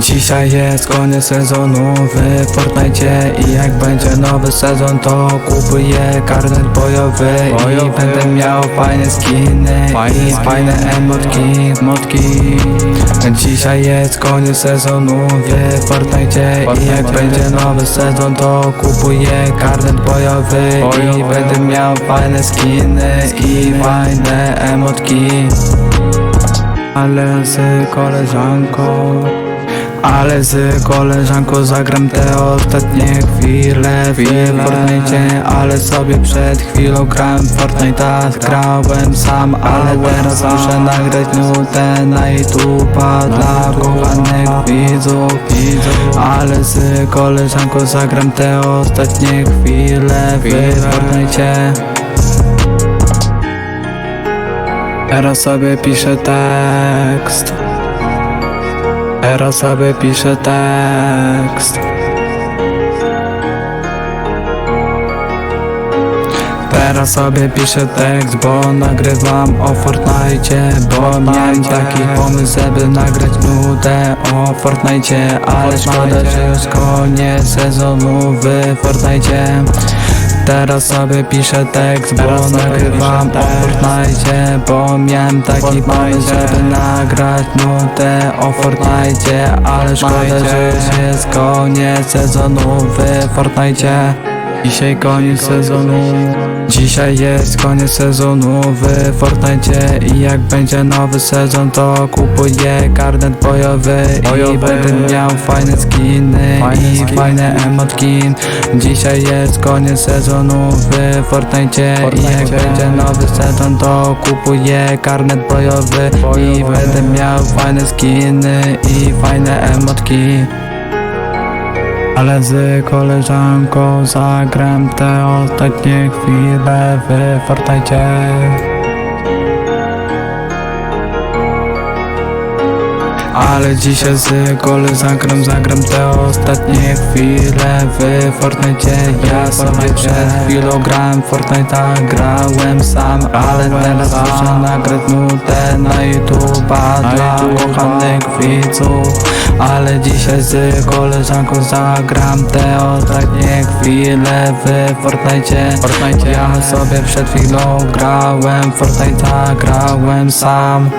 Dzisiaj jest koniec sezonu w Fortnite I jak będzie nowy sezon to kupuję karnet bojowy, I będę miał fajne skiny i fajne emotki, motki. Dzisiaj jest koniec sezonu w Fortnite I jak będzie nowy sezon to kupuję karnet bojowy, I będę miał fajne skiny i fajne emotki. Ale z koleżanką ale z koleżanką zagram te ostatnie chwile w Fortnite Ale sobie przed chwilą grałem w Fortnite'a Grałem sam, ale teraz muszę nagrać nutę na YouTube'a Dla kochanych widzów, widzów. Ale z koleżanką zagram te ostatnie chwile w Fortnite. Teraz sobie piszę tekst Teraz sobie piszę tekst. Teraz sobie piszę tekst, bo nagrywam o Fortnite Bo miałem taki pomysł, żeby nagrać nudę o Fortnite Ale szkoda, że już koniec sezonu w Fortnite Teraz sobie piszę tekst, bo nagrywam o Fortnite Bo miałem taki pomysł, żeby nagrać nutę o Fortnite Ale szkoda, że już jest koniec sezonu w Fortnite Dzisiaj koniec sezonu. Dzisiaj jest koniec sezonu w Fortnite I jak będzie nowy sezon to kupuję karnet bojowy I będę miał fajne skiny i fajne emotki Dzisiaj jest koniec sezonu w Fortnite I jak będzie nowy sezon to kupuję karnet bojowy I będę miał fajne skiny i fajne emotki ale z koleżanką zagram te ostatnie chwile. W Fortnite Ale dzisiaj z koleżanką zagram te ostatnie chwile. W Fortnite Ja sobie przed chwilą grałem Fortnite'a, grałem sam Ale teraz muszę nagrać nutę na YouTube'a Dla kochanych widzów Ale dzisiaj z koleżanką zagram te ostatnie chwile w Fortnite. Fortnite. Ja sobie przed chwilą grałem Fortnite'a, grałem sam